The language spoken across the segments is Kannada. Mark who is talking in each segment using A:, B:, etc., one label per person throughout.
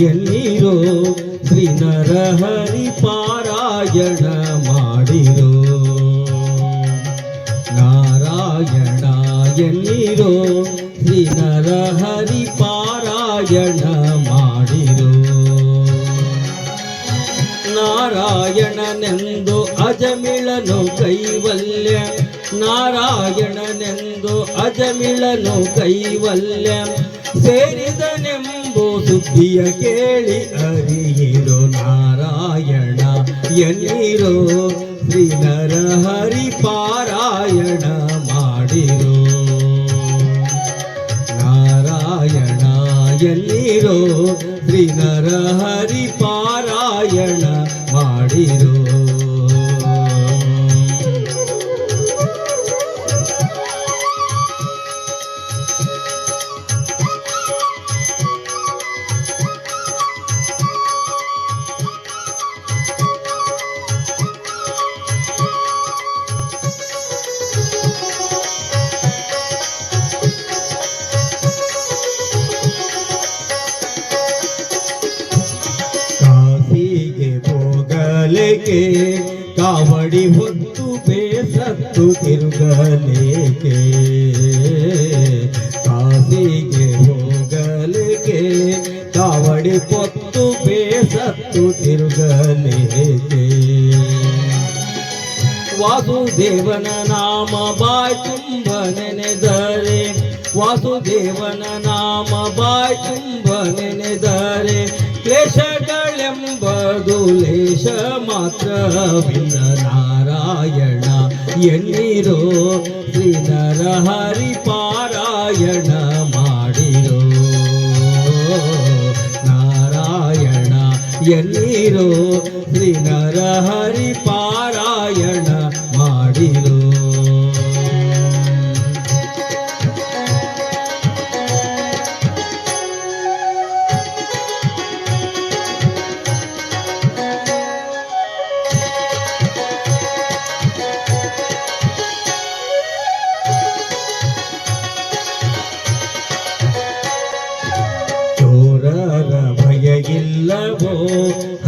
A: ಎನ್ನಿರೋ ಶ್ರೀ ನರಹರಿ ಪಾರಾಯಣ ಮಾಡಿರೋ. ನಾರಾಯಣ ಎನ್ನಿರೋ ಶ್ರೀ ನರಹರಿ ಪಾರಾಯಣ ಮಾಡಿರೋ. ನಾರಾಯಣನೆಂದು ಅಜಮಿಳನು ಕೈವಲ್ಯ, ನಾರಾಯಣನೆಂದು ಅಜಮಿಳನು ಕೈವಲ್ಯ, ಸೇರಿದನೆಂಬು ಸುದ್ದಿಯ ಕೇಳಿ ಅರಿಯಿರೋ ನಾರಾಯಣ ಎನ್ನಿರೋ. ಶ್ರೀ ಹರಿ ಪಾರಾಯಣ ಮಾಡಿರೋ. ನಾರಾಯಣ ಎನ್ನಿರೋ. ಶ್ರೀ ಹರಿ ಪಾರಾಯಣ ಮಾಡಿರೋ. ಹೋಗಲೇಕೆ ಕಾವಡಿ ಹೊತ್ತು ಬೇಸತ್ತು ತಿರುಗಲೇಕೆ ಕಾಸಿಗೆ ಹೋಗಲೇಕೆ ಕಾವಡಿ ಹೊತ್ತು ಬೇಸತ್ತು ತಿರುಗಲೇಕೆ ವಾಸುದೇವನ ನಾಮ ಬಾಯ್ ತುಂಬ ನೆನೆದರೆ ವಾಸುದೇವನ ನಾಮ ಬಾಯ್ ತುಂಬ ನೆನೆದರೆ ಕ್ಲೇಶಗಳೆಂಬುದು ಮಾತ್ರ ವಿನ ನಾರಾಯಣ ಎನ್ನಿರೋ ಶ್ರೀಧರ ಹರಿ ಪಾರಾಯಣ ಮಾಡಿರೋ. ನಾರಾಯಣ ಎನ್ನಿರೋ ಶ್ರೀಧರ ಹರಿ ಪಾರಾಯಣ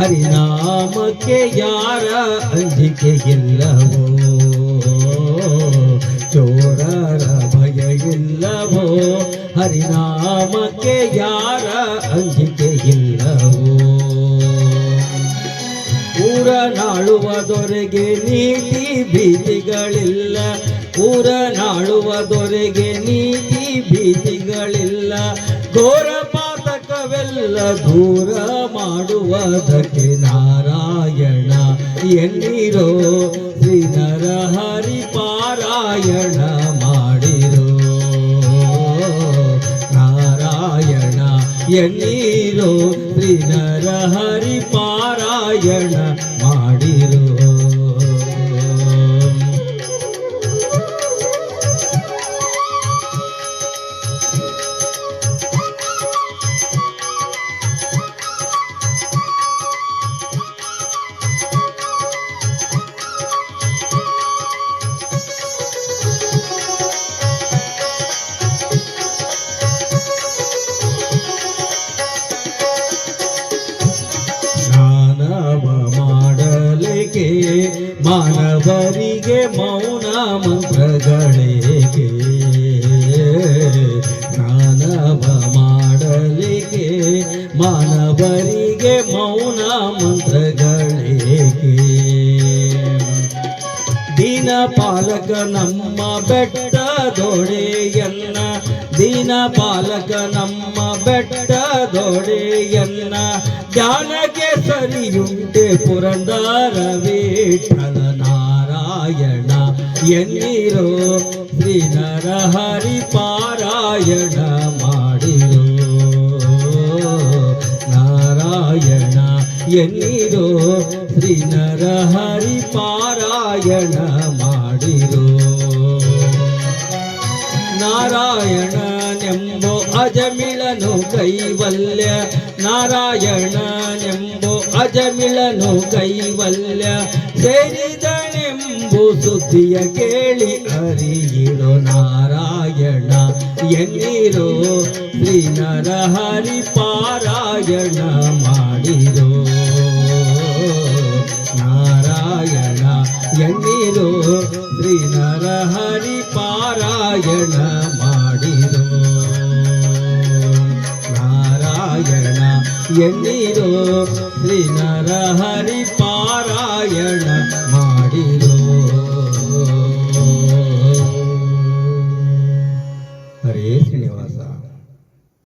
A: ಹರಿನಾಮಕ್ಕೆ ಯಾರ ಅಂಜಿಕೆ ಇಲ್ಲವೋ ಚೋರರ ಭಯ ಇಲ್ಲವೋ ಹರಿನಾಮಕ್ಕೆ ಯಾರ ಅಂಜಿಕೆ ಇಲ್ಲವೋ ಊರ ನಾಳುವ ದೊರೆಗೆ ನೀತಿ ಭೀತಿಗಳಿಲ್ಲ. ಊರ ನಾಳುವ ದೊರೆಗೆ ನೀತಿ ಭೀತಿಗಳಿಲ್ಲ. ಘೋರ ಪಾತಕವೆಲ್ಲ ದೂರ ಮಾಡುವುದಕ್ಕೆ ನಾರಾಯಣ ಎಲ್ಲಿರೋ ಶ್ರೀ ನರಹರಿ ಪಾರಾಯಣ ಮಾಡಿರೋ. ನಾರಾಯಣ ಎಲ್ಲಿರೋ ಶ್ರೀ ಹರಿ ಪಾರಾಯಣ ಮಾಡಿರೋ. ಮಾನವರಿಗೆ ಮೌನ ಮಂತ್ರಗಳಿಗೆ ಜ್ಞಾನವ ಮಾಡಲಿಗೆ ಮಾನವರಿಗೆ ಮೌನ ಮಂತ್ರಗಳಿಗೆ ದಿನ ಪಾಲಕ ನಮ್ಮ ಬೆಟ್ಟದೊಡೆಯನ್ನ, ದೀನ ಬಾಲಕ ನಮ್ಮ ಬೆಟ್ಟದೊಡೆಯನ್ನ, ಜ್ಞಾನಕ್ಕೆ ಸರಿಯುಂಟೆ ಪುರಂದರ ನಾರಾಯಣ ಎನ್ನಿರೋ ಶ್ರೀ ನರಹರಿ ಪಾರಾಯಣ ಮಾಡಿರೋ. ನಾರಾಯಣ ಎನ್ನಿರೋ ಶ್ರೀ ನರಹರಿ ಪಾರಾಯಣ ಮಾಡಿರೋ. ನಾರಾಯಣನೆಂಬೋ ಅಜಮಿಳನು ಕೈವಲ್ಯ. ನಾರಾಯಣನೆಂಬೋ ಅಜಮಿಳನು ಕೈವಲ್ಯ. ಸೇರಿದನೆಂಬು ಸುದ್ದಿಯ ಕೇಳಿ ಅರಿಯಿರೋ ನಾರಾಯಣ. ಎನ್ನಿರೋ ಶ್ರೀ ನರಹರಿ ಪಾರಾಯಣ ಮಾಡಿರೋ. ಎನ್ನಿರೋ? ಶ್ರೀ ನರಹರಿ ಪಾರಾಯಣ ಮಾಡಿರೋ. ನಾರಾಯಣ ಎನ್ನಿರೋ? ಶ್ರೀ ನರಹರಿ ಪಾರಾಯಣ